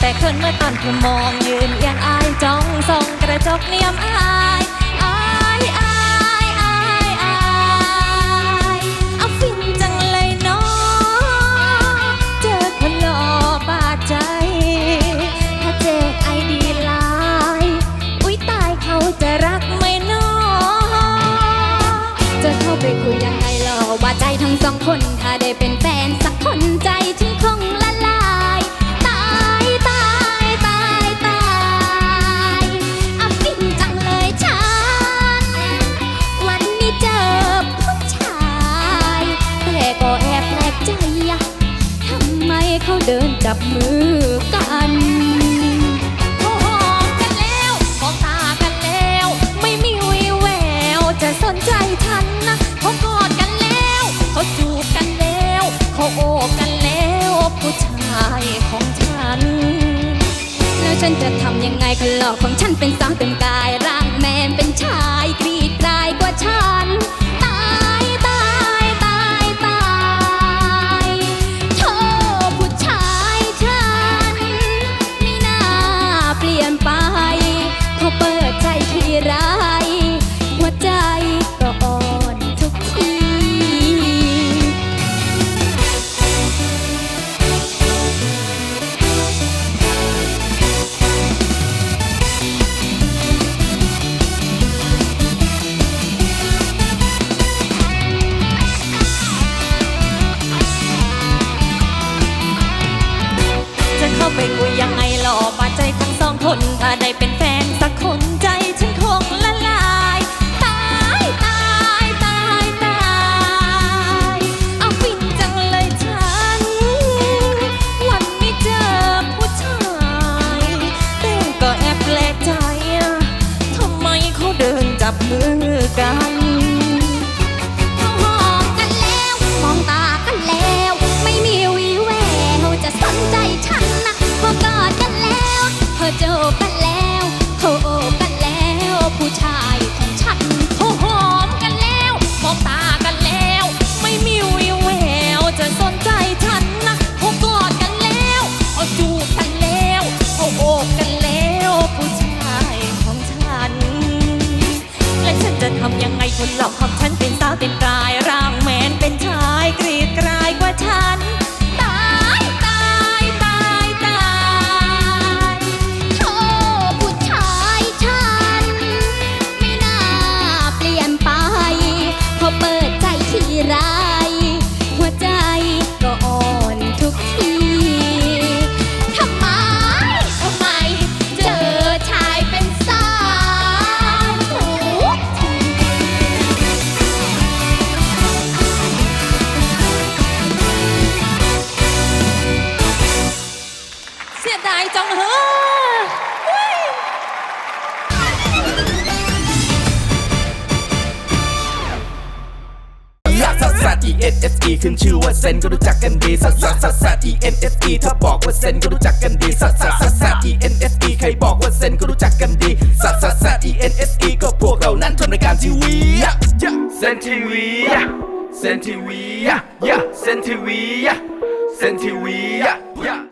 แต่เขินเมื่อตอนเธอมองยืนเอียงอายจ้องส่องกระจกเนียมอายอายอายอายอายเอาฟินจังเลยเนาะเจอคนหล่อบาดใจ ถ้าเจกไอดีไลน์อุ้ยตายเขาจะรักไหมเนาะจะเข้าไปคุยยังไงหรอว่าใจทั้งสองคน ถ้าได้เป็นแฟนสักคนใจถึงคงละ ฉันจะทำยังไงคนหลอกของฉันเป็นสาวเต็มกายร่างแมนเป็นชายกรีดกลายกว่าฉัน เป็นแฟนสักคนใจฉันคงละลาย ตายตายตายตายเอาฟินจังเลยฉัน วันนี้เจอผู้ชายแต่ก็แอบแปลกใจทำไมเขาเดินจับมือกัน ผู้ชายของฉันเขาหอมกันแล้วมองตากันแล้ว ไม่มีวีแววจะสนใจฉันนะพอกอดกันแล้วพอจูบกันแล้วเขาโอบกันแล้ว ผู้ชายของฉัน และฉันจะทำยังไงคนหลอกของฉันเป็นสาวเต็มกายร่างแมนเป็นชายกรีดกรายกว่าฉันายจังเฮ้อลักซัสซัส E N S E ขึ้นชื่อว่าเซนก็รู้จักกันดีซัสซัสซัสซัส E N S E ถ้าบอกว่าเซนก็รู้จักกันดีซัสซัสซัสซัส E N S E ใครบอกว่าเซนก็รู้จักกันดีซัสซัสซัส E N S E ก็พวกเรานั้นทำรายการทีวีเซนทีวีเซนทีวีเซนทีวีเซนทีวี